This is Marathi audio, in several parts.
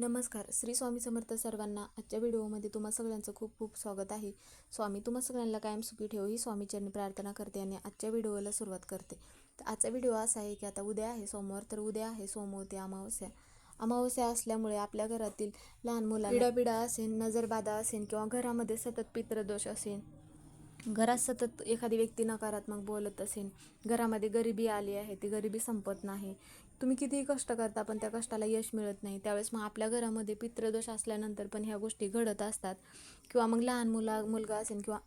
नमस्कार. श्री स्वामी समर्थ सर्वांना आजच्या व्हिडिओमध्ये तुम्हा सगळ्यांचं खूप खूप स्वागत आहे. स्वामी तुम्हा सगळ्यांना कायम सुखी ठेव ही स्वामीचरणी प्रार्थना करते आणि आजच्या व्हिडिओला सुरुवात करते. तर आजचा व्हिडिओ असा आहे की आता उद्या आहे सोमवार तर उद्या आहे सोमवती अमावस्या. अमावस्या असल्यामुळे आपल्या घरातील लहान मुला पिडापिडा असेल नजरबाधा असेल किंवा घरामध्ये सतत पितृदोष असेल घरात सतत एखादी व्यक्ती नकारात्मक बोलत असेल घरामध्ये गरिबी आली आहे ती गरिबी संपत नाही तुम्ही कितीही कष्ट करता पण त्या कष्टाला यश मिळत नाही. त्यावेळेस मग आपल्या घरामध्ये पितृदोष असल्यानंतर पण ह्या गोष्टी घडत असतात. किंवा मग लहान मुला मुलगा असेल किंवा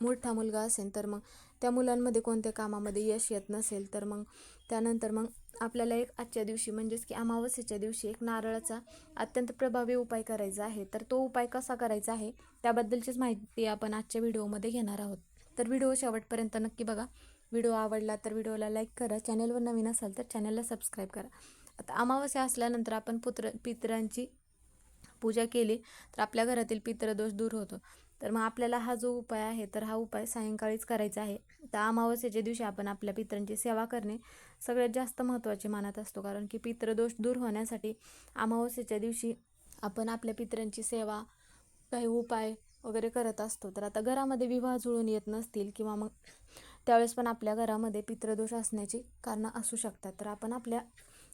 मोठा मुलगा असेल तर मग त्या मुलांमध्ये कोणत्या कामामध्ये यश येत नसेल तर मग त्यानंतर मग आपल्याला एक आजच्या दिवशी म्हणजेच की अमावस्येच्या दिवशी एक नारळाचा अत्यंत प्रभावी उपाय करायचा आहे. तर तो उपाय कसा करायचा आहे? त्याबद्दलचीच माहिती आपण आजच्या व्हिडिओमध्ये घेणार आहोत. तर व्हिडिओ शेवटपर्यंत नक्की बघा. व्हिडिओ आवडला तर व्हिडिओला लाईक करा. चॅनलवर नवीन असाल तर चॅनलला सबस्क्राईब करा. आता अमावस्या असल्यानंतर आपण पुत्र पितरांची पूजा केली तर आपल्या घरातील पितृदोष दूर होतो. तर मग आपल्याला हा जो उपाय आहे तर हा उपाय सायंकाळीच करायचा आहे. तर अमावस्येच्या दिवशी आपण आपल्या पितरांची सेवा करणे सगळ्यात जास्त महत्त्वाचे मानत असतो. कारण की पितृदोष दूर होण्यासाठी अमावस्येच्या दिवशी आपण आपल्या पितरांची सेवा काही उपाय वगैरे करत असतो. तर आता घरामध्ये विवाह जुळून येत नसतील किंवा मग त्यावेळेस पण आपल्या घरामध्ये पितृदोष असण्याची कारणं असू शकतात. तर आपण आपल्या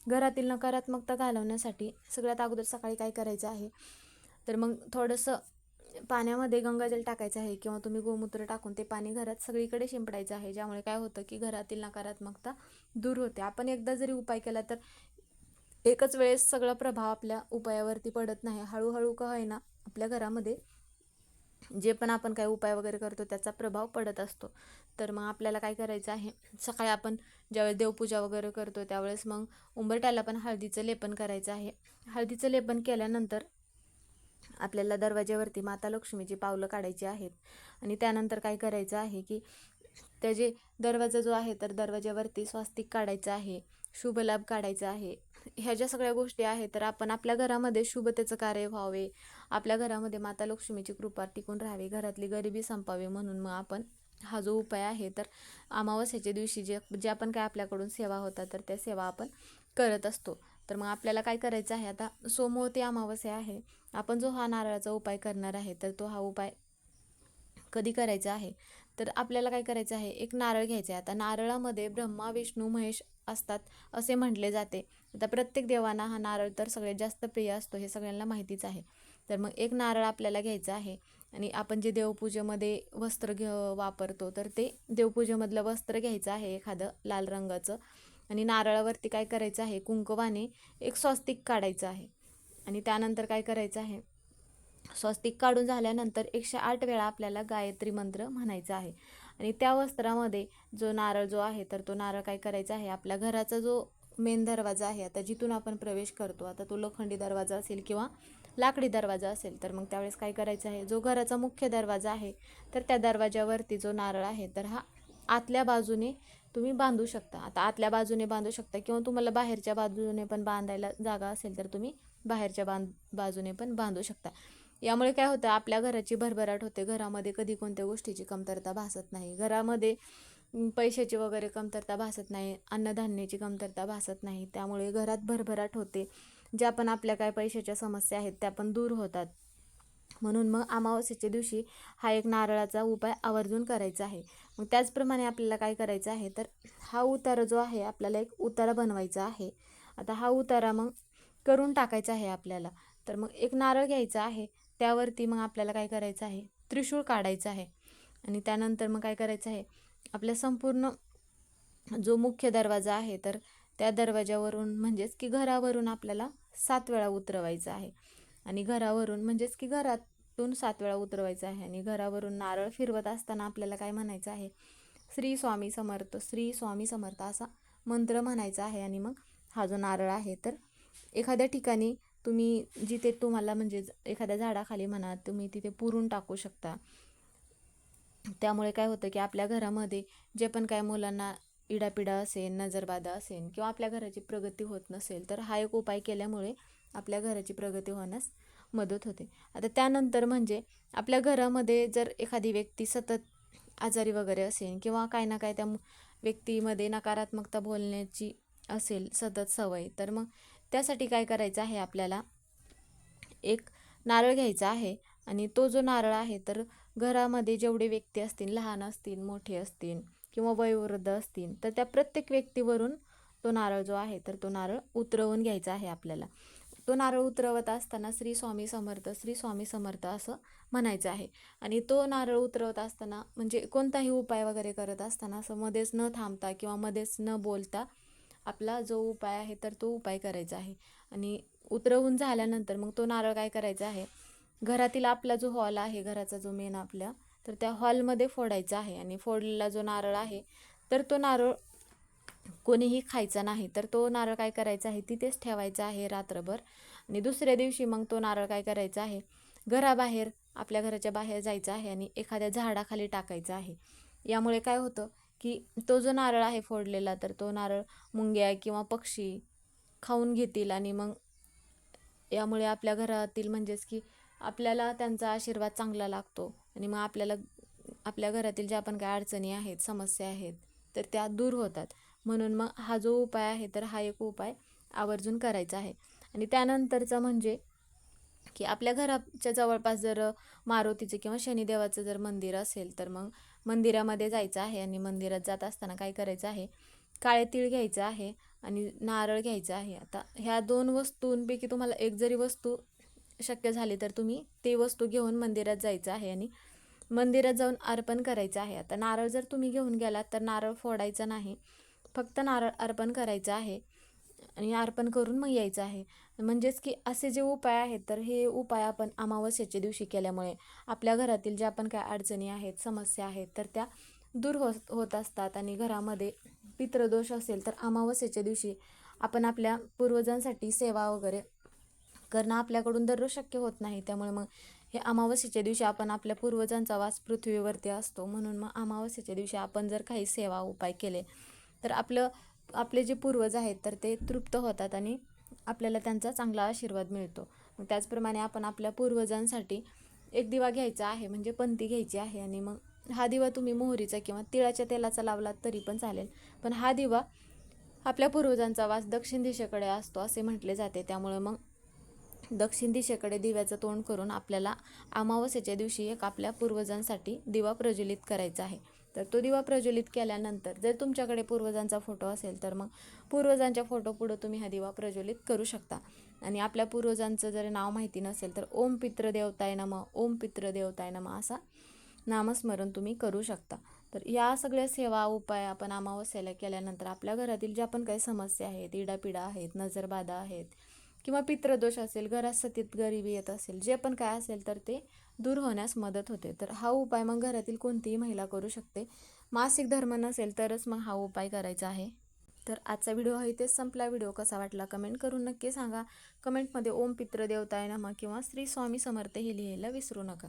घरातील नकारात्मकता घालवण्यासाठी सगळ्यात अगोदर सकाळी काय करायचं आहे? तर मग थोडंसं पाण्यामध्ये गंगाजल टाकायचं आहे किंवा तुम्ही गोमूत्र टाकून ते पाणी घरात सगळीकडे शिंपडायचं आहे. ज्यामुळे काय होतं की घरातील नकारात्मकता दूर होते. आपण एकदा जरी उपाय केला तर एकच वेळेस सगळा प्रभाव आपल्या उपायावरती पडत नाही. हळूहळू का होईना आपल्या घरामध्ये जे पण आपण काय उपाय वगैरे करतो त्याचा प्रभाव पडत असतो. तर मग आपल्याला काय करायचं आहे? सकाळी आपण ज्यावेळेस देवपूजा वगैरे करतो त्यावेळेस मग उंबरट्याला पण हळदीचं लेपन करायचं आहे. हळदीचं लेपन केल्यानंतर आपल्याला दरवाज्यावरती माता लक्ष्मीची पावलं काढायची आहेत. आणि त्यानंतर काय करायचं आहे की त्याचे दरवाजा जो आहे तर दरवाज्यावरती स्वास्तिक काढायचं आहे. शुभलाभ काढायचा आहे. ह्या ज्या सगळ्या गोष्टी आहेत तर आपण आपल्या घरामध्ये शुभतेचं कार्य व्हावे. आपल्या घरामध्ये माता लक्ष्मीची कृपा टिकून राहावी. घरातली गरिबी संपावी म्हणून मग आपण हा जो उपाय आहे तर अमावस्याच्या दिवशी जे जे आपण काय आपल्याकडून सेवा होतात तर त्या सेवा आपण करत असतो. तर मग आपल्याला काय करायचं आहे आता सोमवती अमावस्या आहे. आपण जो हा नारळाचा उपाय करणार आहे तर तो हा उपाय कधी करायचं आहे? तर आपल्याला काय करायचं आहे? एक नारळ घ्यायचा आहे. आता नारळामध्ये ब्रह्मा विष्णू महेश असतात असे म्हटले जाते. आता प्रत्येक देवांना हा नारळ तर सगळ्यात जास्त प्रिय असतो हे सगळ्यांना माहितीच आहे. तर मग एक नारळ आपल्याला घ्यायचं आहे आणि आपण जे देवपूजेमध्ये वस्त्र घे वापरतो तर ते देवपूजेमधलं वस्त्र घ्यायचं आहे एखादं लाल रंगाचं. आणि नारळावरती काय करायचं आहे? कुंकवाने एक स्वस्तिक काढायचं आहे. आणि त्यानंतर काय करायचं आहे? स्वस्तिक काढून झाल्यानंतर एकशे आठ वेळा आपल्याला गायत्री मंत्र म्हणायचा आहे. आणि त्या वस्त्रामध्ये जो नारळ जो आहे तर तो नारळ काय करायचा आहे? आपल्या घराचा जो मेन दरवाजा आहे आता जिथून आपण प्रवेश करतो आता तो लोखंडी दरवाजा असेल किंवा लाकडी दरवाजा असेल तर मग त्यावेळेस काय करायचं आहे? जो घराचा मुख्य दरवाजा आहे तर त्या दरवाजावरती जो नारळ आहे तर हा आतल्या बाजूने तुम्ही बांधू शकता. आता आतल्या बाजूने बांधू शकता किंवा तुम्हाला बाहेरच्या बाजूने पण बांधायला जागा असेल तर तुम्ही बाहेरच्या बांध बाजूने पण बांधू शकता. यामुळे काय होतं आपल्या घराची भरभराट होते. घरामध्ये कधी कोणत्या गोष्टीची कमतरता भासत नाही. घरामध्ये पैशाची वगैरे कमतरता भासत नाही. अन्नधान्याची कमतरता भासत नाही. त्यामुळे घरात भरभराट होते. ज्या पण आपल्या काय पैशाच्या समस्या आहेत त्या पण दूर होतात. म्हणून मग अमावस्येच्या दिवशी हा एक नारळाचा उपाय आवर्जून करायचा आहे. मग त्याचप्रमाणे आपल्याला काय करायचं आहे तर हा उतारा जो आहे आपल्याला एक उतारा बनवायचा आहे. आता हा उतारा मग करून टाकायचा आहे आपल्याला. तर मग एक नारळ घ्यायचा आहे. त्यावरती मग आपल्याला काय करायचं आहे? त्रिशूळ काढायचं आहे. आणि त्यानंतर मग काय करायचं आहे? आपल्या संपूर्ण जो मुख्य दरवाजा आहे तर त्या दरवाजावरून म्हणजेच की घरावरून आपल्याला सात वेळा उतरवायचं आहे. आणि घरावरून म्हणजेच की घरातून सात वेळा उतरवायचं आहे. आणि घरावरून नारळ फिरवत असताना आपल्याला काय म्हणायचं आहे? श्री स्वामी समर्थ श्री स्वामी समर्थ असा मंत्र म्हणायचा आहे. आणि मग हा जो नारळ आहे तर एखाद्या ठिकाणी तुम्ही जिथे तुम्हाला म्हणजे एखाद्या झाडाखाली म्हणा तुम्ही तिथे पुरून टाकू शकता. त्यामुळे काय होतं की आपल्या घरामध्ये जे पण काय मुलांना इडापिडा असेल नजरबाधा असेल किंवा आपल्या घराची प्रगती होत नसेल तर हा एक उपाय केल्यामुळे आपल्या घराची प्रगती होण्यास मदत होते. आता त्यानंतर म्हणजे आपल्या घरामध्ये जर एखादी व्यक्ती सतत आजारी वगैरे असेल किंवा काय ना काय त्या व्यक्तीमध्ये नकारात्मकता बोलण्याची असेल सतत सवय तर मग त्यासाठी काय करायचं आहे आपल्याला? एक नारळ घ्यायचा आहे आणि तो जो नारळ आहे तर घरामध्ये जेवढे व्यक्ती असतील लहान असतील मोठे असतील किंवा वयोवृद्ध असतील तर त्या प्रत्येक व्यक्तीवरून तो नारळ जो आहे तर तो नारळ उतरवून घ्यायचा आहे आपल्याला. तो नारळ उतरवत असताना श्री स्वामी समर्थ श्री स्वामी समर्थ असं म्हणायचं आहे. आणि तो नारळ उतरवत असताना म्हणजे कोणताही उपाय वगैरे करत असताना असं मध्येच न थांबता किंवा मध्येच न बोलता आपला जो उपाय आहे तर तो उपाय करायचा आहे. आणि उतरवून झाल्यानंतर मग तो नारळ काय करायचा आहे? घरातील आपला जो हॉल आहे घराचा जो मेन आपल्या तर त्या हॉलमध्ये फोडायचा आहे. आणि फोडलेला जो नारळ आहे तर तो नारळ कोणीही खायचा नाही. तर तो नारळ काय करायचा आहे? तिथेच ठेवायचा आहे रात्रभर. आणि दुसऱ्या दिवशी मग तो नारळ काय करायचा आहे? घराबाहेर आपल्या घराच्या बाहेर जायचं आहे. आणि एखाद्या झाडाखाली टाकायचं आहे. यामुळे काय होतं? की तो जो नारळ आहे फोडलेला तर तो नारळ मुंग्या किंवा पक्षी खाऊन घेतील आणि मग यामुळे आपल्या घरातील म्हणजेच की आपल्याला त्यांचा आशीर्वाद चांगला लागतो आणि मग आपल्याला आपल्या घरातील ज्या पण काय अडचणी आहेत समस्या आहेत तर त्या दूर होतात. म्हणून मग हा जो उपाय आहे तर हा एक उपाय आवर्जून करायचा आहे. आणि त्यानंतरचा म्हणजे की आपल्या घराच्या जवळपास जर मारुतीचं किंवा शनिदेवाचं जर मंदिर असेल तर मग मंदिरामध्ये जायचं आहे आणि मंदिरात जात असताना काय करायचं आहे? काळे तीळ घ्यायचं आहे आणि नारळ घ्यायचं आहे. आता ह्या दोन वस्तूंपैकी तुम्हाला एक जरी वस्तू शक्य झाली तर तुम्ही ते वस्तू घेऊन मंदिरात जायचं आहे आणि मंदिरात जाऊन अर्पण करायचं आहे. आता नारळ जर तुम्ही घेऊन गेलात तर नारळ फोडायचा नाही. फक्त नारळ अर्पण करायचं आहे आणि अर्पण करून मग यायचं आहे. म्हणजेच की असे जे उपाय आहेत तर हे उपाय आपण अमावस्येच्या दिवशी केल्यामुळे आपल्या घरातील ज्या पण काय अडचणी आहेत समस्या आहेत तर त्या दूर हो होत असतात आणि घरामध्ये पितृदोष असेल तर अमावस्येच्या दिवशी आपण आपल्या पूर्वजांसाठी सेवा वगैरे करणं आपल्याकडून दररोज शक्य होत नाही. त्यामुळे मग हे अमावस्येच्या दिवशी आपण आपल्या पूर्वजांचा वास पृथ्वीवरती असतो. म्हणून मग अमावस्येच्या दिवशी आपण जर काही सेवा उपाय केले तर आपलं आपले जे पूर्वज आहेत तर ते तृप्त होतात आणि आपल्याला त्यांचा चांगला आशीर्वाद मिळतो. मग त्याचप्रमाणे आपण आपल्या पूर्वजांसाठी एक दिवा घ्यायचा आहे म्हणजे पंती घ्यायची आहे आणि मग हा दिवा तुम्ही मोहरीचा किंवा तिळाच्या तेलाचा लावलात तरी पण चालेल. पण हा दिवा आपल्या पूर्वजांचा वास दक्षिण दिशेकडे असतो असे म्हटले जाते. त्यामुळे मग दक्षिण दिशेकडे दिव्याचं तोंड करून आपल्याला अमावस्येच्या दिवशी एक आपल्या पूर्वजांसाठी दिवा प्रज्वलित करायचा आहे. तर तो दिवा प्रज्वलित केल्यानंतर जर तुमच्याकडे पूर्वजांचा फोटो असेल तर मग पूर्वजांच्या फोटो पुढं तुम्ही हा दिवा प्रज्वलित करू शकता. आणि आपल्या पूर्वजांचं जर नाव माहिती नसेल तर ओम पित्रदेवताय नम ओम पित्रदेवताय नम असा नामस्मरण तुम्ही करू शकता. तर या सगळ्या सेवा उपाय आपण अमावस्याला केल्यानंतर आपल्या घरातील ज्या पण काही समस्या आहेत इडापिडा आहेत नजरबाधा आहेत किंवा पित्रदोष असेल घरात सतीत गरिबी येत असेल जे पण काय असेल तर ते दूर होण्यास मदत होते. तर हा उपाय मग घरातील कोणतीही महिला करू शकते. मासिक धर्म नसेल तरच मग हा उपाय करायचा आहे. तर आजचा व्हिडिओ हा इथेच संपला. व्हिडिओ कसा वाटला कमेंट करून नक्की सांगा. कमेंटमध्ये ओम पित्र देवताय नमा किंवा श्री स्वामी समर्थ हे लिहायला विसरू नका.